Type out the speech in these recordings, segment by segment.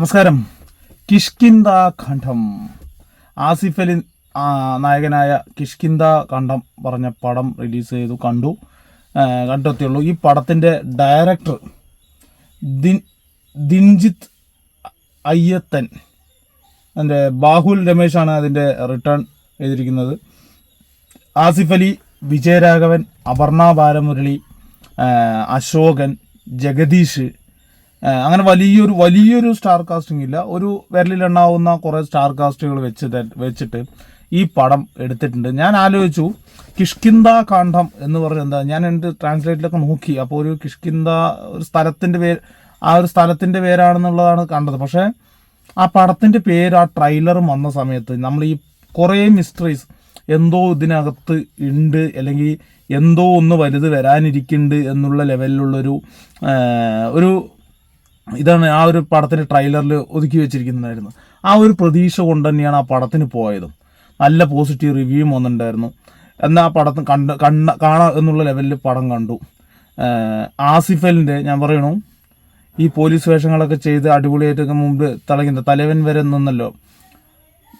നമസ്കാരം. കിഷ്കിന്ദ ഖണ്ഡം ആസിഫ് അലി നായകനായ കിഷ്കിന്ദ ഖണ്ഡം പറഞ്ഞ പടം റിലീസ് ചെയ്തു കണ്ടു. കണ്ടെത്തിയുള്ളൂ ഈ പടത്തിന്റെ ഡയറക്ടർ ദിൻ ദിൻജിത്ത് അയ്യത്തൻ. അതിന്റെ ബാഹുൽ രമേശാണ് അതിന്റെ റിട്ടേൺ ചെയ്തിരിക്കുന്നത്. ആസിഫ് അലി വിജയരാഘവൻ അപർണ ബാലമുരളി അശോകൻ ജഗദീഷ് അങ്ങനെ വലിയൊരു വലിയൊരു സ്റ്റാർ കാസ്റ്റിംഗ് ഇല്ല. ഒരു വിരലിലെണ്ണാവുന്ന കുറേ സ്റ്റാർ കാസ്റ്റുകൾ വെച്ച് വെച്ചിട്ട് ഈ പടം എടുത്തിട്ടുണ്ട്. ഞാൻ ആലോചിച്ചു കിഷ്കിന്ദ കാണ്ഡം എന്ന് പറഞ്ഞ എന്താ ഞാൻ എന്റെ ട്രാൻസ്ലേറ്റിലൊക്കെ നോക്കി. അപ്പോൾ ഒരു കിഷ്കിന്ദ ഒരു സ്ഥലത്തിന്റെ പേര് ആ ഒരു സ്ഥലത്തിന്റെ പേരാണെന്നുള്ളതാണ് കണ്ടത്. പക്ഷേ ആ പടത്തിന്റെ പേര് ആ ട്രെയിലർ വന്ന സമയത്ത് നമ്മൾ ഈ കുറേ മിസ്റ്ററീസ് എന്തോ ഇതിനകത്ത് ഉണ്ട് അല്ലെങ്കിൽ എന്തോ ഒന്ന് വലുത് വരാനിരിക്കുന്നുണ്ട് എന്നുള്ള ലെവലിലുള്ളൊരു ഒരു ഇതാണ് ആ ഒരു പടത്തിന്റെ ട്രെയിലറിൽ ഒതുക്കി വെച്ചിരിക്കുന്നുണ്ടായിരുന്നു ആ ഒരു പ്രതീക്ഷ കൊണ്ട് തന്നെയാണ് ആ പടത്തിന് പോയതും. നല്ല പോസിറ്റീവ് റിവ്യൂ വന്നിട്ടുണ്ടായിരുന്നു. എന്നാൽ ആ പടത്തിന് കണ്ട് കണ്ണ കാണാം എന്നുള്ള ലെവലിൽ പടം കണ്ടു. ആസിഫലിന്റെ ഞാൻ പറയണു ഈ പോലീസ് വേഷങ്ങളൊക്കെ ചെയ്ത് അടിപൊളിയായിട്ടൊക്കെ മുമ്പ് തിളങ്ങുന്ന തലവൻ വരെ നിന്നല്ലോ.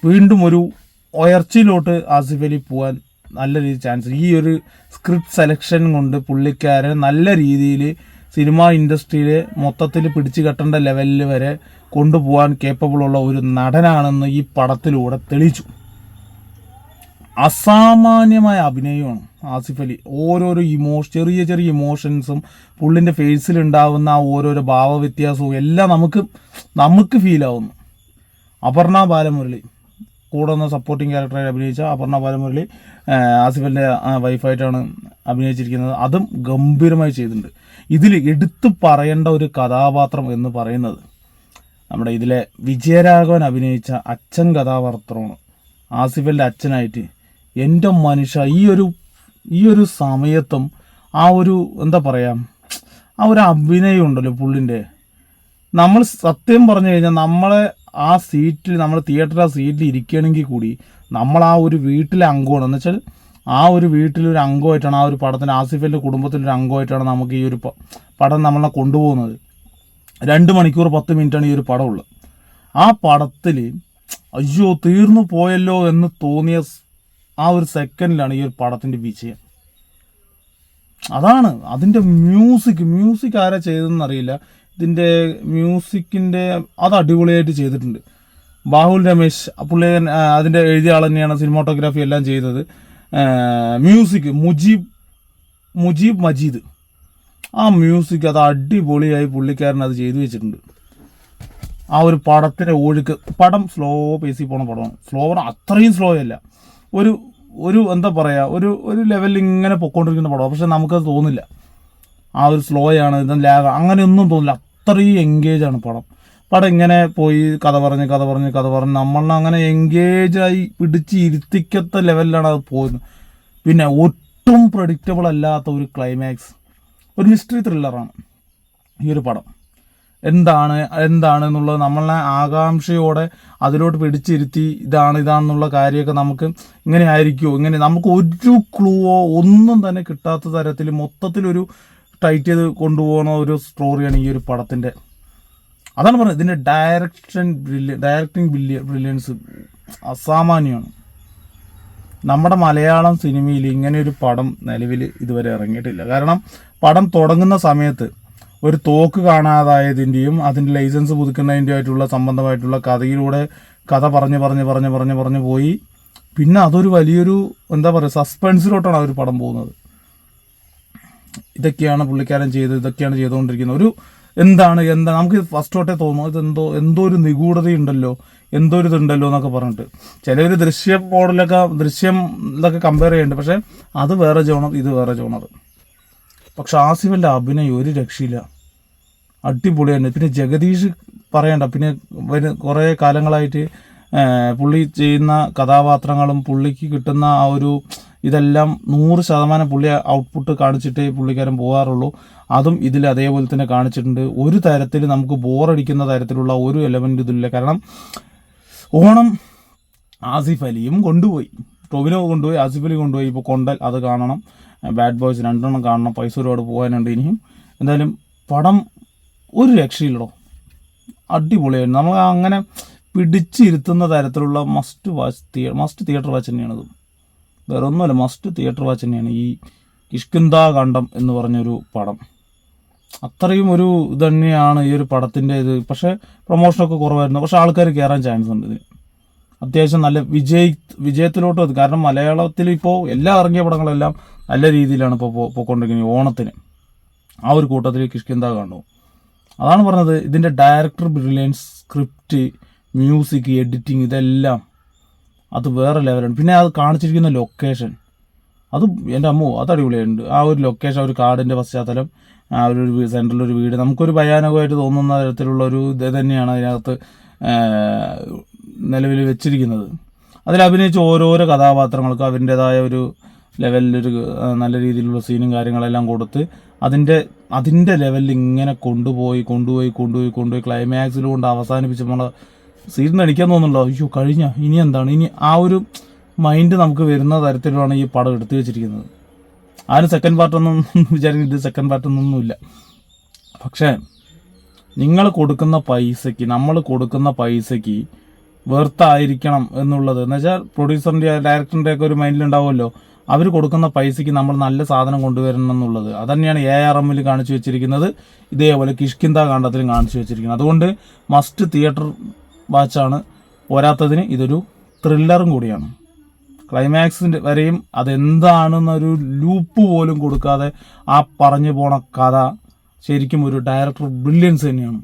വീണ്ടും ഒരു ഉയർച്ചയിലോട്ട് ആസിഫ് അലി പോകാൻ നല്ല രീതിയിൽ ചാൻസ് ഈ ഒരു സ്ക്രിപ്റ്റ് സെലക്ഷൻ കൊണ്ട് പുള്ളിക്കാരൻ നല്ല രീതിയിൽ സിനിമ ഇൻഡസ്ട്രിയിലെ മൊത്തത്തിൽ പിടിച്ചു കെട്ടേണ്ട ലെവലിൽ വരെ കൊണ്ടുപോകാൻ കേപ്പബിൾ ഉള്ള ഒരു നടനാണെന്ന് ഈ പടത്തിലൂടെ തെളിയിച്ചു. അസാമാന്യമായ അഭിനയമാണ് ആസിഫ് അലി. ഓരോരോ ഇമോഷൻ ചെറിയ ചെറിയ ഇമോഷൻസും പുള്ളിന്റെ ഫേസിൽ ഉണ്ടാവുന്ന ആ ഓരോരോ ഭാവവ്യത്യാസവും എല്ലാം നമുക്ക് നമുക്ക് ഫീലാവുന്നു അപർണ ബാലമുരളി. കൂടെ നിന്ന് സപ്പോർട്ടിങ് ക്യാരക്ടറായി അഭിനയിച്ച അപർണ ബാലമുരളി ആസിഫിന്റെ വൈഫായിട്ടാണ് അഭിനയിച്ചിരിക്കുന്നത്. അതും ഗംഭീരമായി ചെയ്തിട്ടുണ്ട്. ഇതിൽ എടുത്തു പറയേണ്ട ഒരു കഥാപാത്രം എന്ന് പറയുന്നത് നമ്മുടെ ഇതിലെ വിജയരാഘവൻ അഭിനയിച്ച അച്ഛൻ കഥാപാത്രമാണ്. ആസിഫലിന്റെ അച്ഛനായിട്ട് എന്റെ മനുഷ്യ ഈ ഒരു ഈ ഒരു സമയത്തും ആ ഒരു എന്താ പറയുക ആ ഒരു അഭിനയം ഉണ്ടല്ലോ പുള്ളിന്റെ നമ്മൾ സത്യം പറഞ്ഞു കഴിഞ്ഞാൽ നമ്മളെ ആ സീറ്റിൽ നമ്മൾ തിയേറ്ററിൽ ആ സീറ്റിൽ ഇരിക്കുകയാണെങ്കിൽ കൂടി നമ്മൾ ആ ഒരു വീട്ടിലെ അംഗമാണ്. എന്ന് വെച്ചാൽ ആ ഒരു വീട്ടിലൊരു അംഗമായിട്ടാണ് ആ ഒരു പടത്തിന്റെ ആസിഫിന്റെ കുടുംബത്തിലൊരു അംഗമായിട്ടാണ് നമുക്ക് ഈ ഒരു പടം നമ്മളെ കൊണ്ടുപോകുന്നത്. രണ്ട് മണിക്കൂർ പത്ത് മിനിറ്റാണ് ഈ ഒരു പടമുള്ളത്. ആ പടത്തിൽ അയ്യോ തീർന്നു പോയല്ലോ എന്ന് തോന്നിയ ആ ഒരു സെക്കൻഡിലാണ് ഈ ഒരു പടത്തിന്റെ വിജയം. അതാണ് അതിന്റെ മ്യൂസിക്. മ്യൂസിക് ആരാ ചെയ്തതെന്ന് അറിയില്ല. ഇതിന്റെ മ്യൂസിക്കിന്റെ അത് അടിപൊളിയായിട്ട് ചെയ്തിട്ടുണ്ട്. ബാഹുൽ രമേശ് പുള്ളിയൻ അതിന്റെ എഴുതിയ ആൾ തന്നെയാണ് സിനിമാട്ടോഗ്രാഫി എല്ലാം ചെയ്തത്. മ്യൂസിക് മുജീബ് മുജീബ് മജീദ്. ആ മ്യൂസിക് അത് അടിപൊളിയായി പുള്ളിക്കാരൻ അത് ചെയ്തു വെച്ചിട്ടുണ്ട്. ആ ഒരു പടത്തിന്റെ ഒഴുക്ക് പടം സ്ലോ പേസിൽ പോണ പടമാണ്. സ്ലോ അത്രയും സ്ലോ അല്ല. ഒരു ഒരു എന്താ പറയുക ഒരു ഒരു ലെവലിൽ ഇങ്ങനെ പൊക്കോണ്ടിരിക്കുന്ന പടമാണ്. പക്ഷെ നമുക്കത് തോന്നില്ല. ആ ഒരു സ്ലോയാണ് ലാഗ് അങ്ങനെയൊന്നും തോന്നില്ല. അത്രയും എൻഗേജ് ആണ് പടം. പടം ഇങ്ങനെ പോയി കഥ പറഞ്ഞ് കഥ പറഞ്ഞ് കഥ പറഞ്ഞ് നമ്മളെ അങ്ങനെ എൻഗേജായി പിടിച്ച് ഇരുത്തിക്കത്ത ലെവലിലാണ് അത് പോകുന്നത് പിന്നെ ഒട്ടും പ്രഡിക്റ്റബിൾ അല്ലാത്ത ഒരു ക്ലൈമാക്സ് ഒരു മിസ്റ്ററി ത്രില്ലറാണ് ഈ ഒരു പടം. എന്താണ് എന്താണ് എന്നുള്ളത് നമ്മളെ ആകാംക്ഷയോടെ അതിലോട്ട് പിടിച്ചിരുത്തി ഇതാണ് ഇതാണെന്നുള്ള കാര്യമൊക്കെ നമുക്ക് ഇങ്ങനെ ആയിരിക്കുമോ ഇങ്ങനെ നമുക്ക് ഒരു ക്ലൂവോ ഒന്നും തന്നെ കിട്ടാത്ത തരത്തിൽ മൊത്തത്തിലൊരു ടൈറ്റ് ചെയ്ത് കൊണ്ടുപോകുന്ന ഒരു സ്റ്റോറിയാണ് ഈ ഒരു പടത്തിന്റെ അതാണ് പറഞ്ഞത് ഇതിന്റെ ഡയറക്ഷൻ ബ്രില്യ ഡയറക്ടിങ് ബ്രില്യ ബ്രില്യൻസ് അസാമാന്യമാണ്. നമ്മുടെ മലയാളം സിനിമയിൽ ഇങ്ങനെ ഒരു പടം നിലവിൽ ഇതുവരെ ഇറങ്ങിയിട്ടില്ല. കാരണം പടം തുടങ്ങുന്ന സമയത്ത് ഒരു തോക്ക് കാണാതായതിന്റെയും അതിന്റെ ലൈസൻസ് പുതുക്കുന്നതിന്റെ ആയിട്ടുള്ള സംബന്ധമായിട്ടുള്ള കഥയിലൂടെ കഥ പറഞ്ഞ് പറഞ്ഞ് പറഞ്ഞ് പറഞ്ഞ് പറഞ്ഞ് പോയി. പിന്നെ അതൊരു വലിയൊരു എന്താ പറയുക സസ്പെൻസിലോട്ടാണ് ആ ഒരു പടം പോകുന്നത്. ഇതൊക്കെയാണ് പുള്ളിക്കാരൻ ചെയ്തത് ഇതൊക്കെയാണ് ചെയ്തുകൊണ്ടിരിക്കുന്നത്. ഒരു എന്താണ് എന്താ നമുക്ക് ഫസ്റ്റ് തൊട്ടേ തോന്നും ഇതെന്തോ എന്തോ ഒരു നിഗൂഢതയുണ്ടല്ലോ എന്തോ ഒരു ഇതുണ്ടല്ലോ എന്നൊക്കെ പറഞ്ഞിട്ട്. ചിലവർ ദൃശ്യ മോഡലൊക്കെ ദൃശ്യം ഇതൊക്കെ കമ്പയർ ചെയ്യുന്നുണ്ട് പക്ഷേ അത് വേറെ ജോണർ ഇത് വേറെ ജോണർ പക്ഷെ ആസിഫിന്റെ അഭിനയം ഒരു രക്ഷയില്ല. അടിപൊളിയാണ് പിന്നെ ജഗദീഷ് പറയണ്ട പിന്നെ വരും കുറേ കാലങ്ങളായിട്ട് പുള്ളി ചെയ്യുന്ന കഥാപാത്രങ്ങളും പുള്ളിക്ക് കിട്ടുന്ന ആ ഒരു ഇതെല്ലാം നൂറ് ശതമാനം പുള്ളി ഔട്ട്പുട്ട് കാണിച്ചിട്ടേ പുള്ളിക്കാരൻ പോകാറുള്ളൂ. അതും ഇതിൽ അതേപോലെ തന്നെ കാണിച്ചിട്ടുണ്ട്. ഒരു തരത്തിൽ നമുക്ക് ബോറടിക്കുന്ന തരത്തിലുള്ള ഒരു എലമെന്റ് ഇതില്ല കാരണം ഓണം ആസിഫ് അലിയും കൊണ്ടുപോയി. ടൊവിനോ കൊണ്ടുപോയി ആസിഫ് അലി കൊണ്ടുപോയി. ഇപ്പോൾ കൊണ്ടൽ അത് കാണണം. ബാഡ് ബോയ്സ് രണ്ടെണ്ണം കാണണം. പൈസ ഒരുപാട് പോകാനുണ്ട് ഇനിയും. എന്തായാലും പടം ഒരു രക്ഷയില്ലടോ. അടിപൊളിയായിരുന്നു. നമ്മൾ അങ്ങനെ പിടിച്ചിരുത്തുന്ന തരത്തിലുള്ള must watch must theatre watch തന്നെയാണത്. വേറെ ഒന്നുമല്ല മസ്റ്റ് തിയേറ്റർ വാച്ച് തന്നെയാണ്. ഈ കിഷ്കിന്ദ കണ്ടം എന്ന് പറഞ്ഞൊരു പടം. അത്രയും ഒരു ഇത് തന്നെയാണ് ഈ ഒരു പടത്തിന്റെ ഇത്. പക്ഷേ പ്രൊമോഷനൊക്കെ കുറവായിരുന്നു. പക്ഷേ ആൾക്കാർ കയറാൻ ചാൻസ് ഉണ്ട് ഇതിന്. അത്യാവശ്യം നല്ല വിജയ് വിജയത്തിലോട്ട് എത്തും കാരണം മലയാളത്തിൽ ഇപ്പോൾ എല്ലാ ഇറങ്ങിയ പടങ്ങളെല്ലാം നല്ല രീതിയിലാണ് ഇപ്പോൾ പോയിക്കൊണ്ടിരിക്കുന്നത്. ഓണത്തിന്. ആ ഒരു കൂട്ടത്തിൽ കിഷ്കിന്ദ കണ്ടു. അതാണ് പറഞ്ഞത്. ഇതിന്റെ director brilliance script music editing ഇതെല്ലാം അത് വേറെ ലെവലാണ് പിന്നെ അത് കാണിച്ചിരിക്കുന്ന ലൊക്കേഷൻ അത് എന്റെ അമ്മോ അത് അടിപൊളിയായിട്ടുണ്ട്. ആ ഒരു ലൊക്കേഷൻ ഒരു കാടിന്റെ പശ്ചാത്തലം ആ ഒരു സെൻട്രൽ ഒരു വീട് നമുക്കൊരു ഭയാനകമായിട്ട് തോന്നുന്ന തരത്തിലുള്ള ഒരു ഇത് തന്നെയാണ് അതിനകത്ത് നിലവിൽ വെച്ചിരിക്കുന്നത്. അതിൽ അഭിനയിച്ച ഓരോരോ കഥാപാത്രങ്ങൾക്കും അവരുടേതായ ഒരു ലെവലിലൊരു നല്ല രീതിയിലുള്ള സീനും കാര്യങ്ങളെല്ലാം കൊടുത്ത് അതിന്റെ അതിന്റെ ലെവലിൽ ഇങ്ങനെ കൊണ്ടുപോയി കൊണ്ടുപോയി കൊണ്ടുപോയി കൊണ്ടുപോയി ക്ലൈമാക്സിൽ കൊണ്ട് അവസാനിപ്പിച്ച് നമ്മളെ സീരിന് അടിക്കാൻ തോന്നുന്നുണ്ടോ? അയ്യോ കഴിഞ്ഞ. ഇനി എന്താണ്? ഇനി ആ ഒരു മൈൻഡ് നമുക്ക് വരുന്ന തരത്തിലാണ് ഈ പടം എടുത്തു വെച്ചിരിക്കുന്നത്. ആരും സെക്കൻഡ് പാർട്ടൊന്നും വിചാരിക്കുന്നത് ഇത് സെക്കൻഡ് പാർട്ടൊന്നൊന്നുമില്ല പക്ഷേ നിങ്ങൾ കൊടുക്കുന്ന പൈസയ്ക്ക് നമ്മൾ കൊടുക്കുന്ന പൈസയ്ക്ക് വെർത്തായിരിക്കണം എന്നുള്ളത്. എന്ന് വെച്ചാൽ പ്രൊഡ്യൂസറിന്റെ ഡയറക്ടറിന്റെ ഒക്കെ ഒരു മൈൻഡിലുണ്ടാവുമല്ലോ അവർ കൊടുക്കുന്ന പൈസയ്ക്ക് നമ്മൾ നല്ല സാധനം കൊണ്ടുവരണം എന്നുള്ളത്. അതന്നെയാണ് എ ആർ എമ്മിൽ കാണിച്ചു വെച്ചിരിക്കുന്നത്. ഇതേപോലെ കിഷ്കിന്ത കാണ്ഡത്തിലും കാണിച്ചു വെച്ചിരിക്കുന്നത്. അതുകൊണ്ട് മസ്റ്റ് തിയേറ്റർ വാച്ചാണ് പോരാത്തതിന് ഇതൊരു ത്രില്ലറും കൂടിയാണ്. ക്ലൈമാക്സിന്റെ വരെയും അതെന്താണെന്നൊരു ലൂപ്പ് പോലും കൊടുക്കാതെ ആ പറഞ്ഞു പോണ കഥ ശരിക്കും ഒരു ഡയറക്ടർ ബ്രില്യൻസ് തന്നെയാണ്.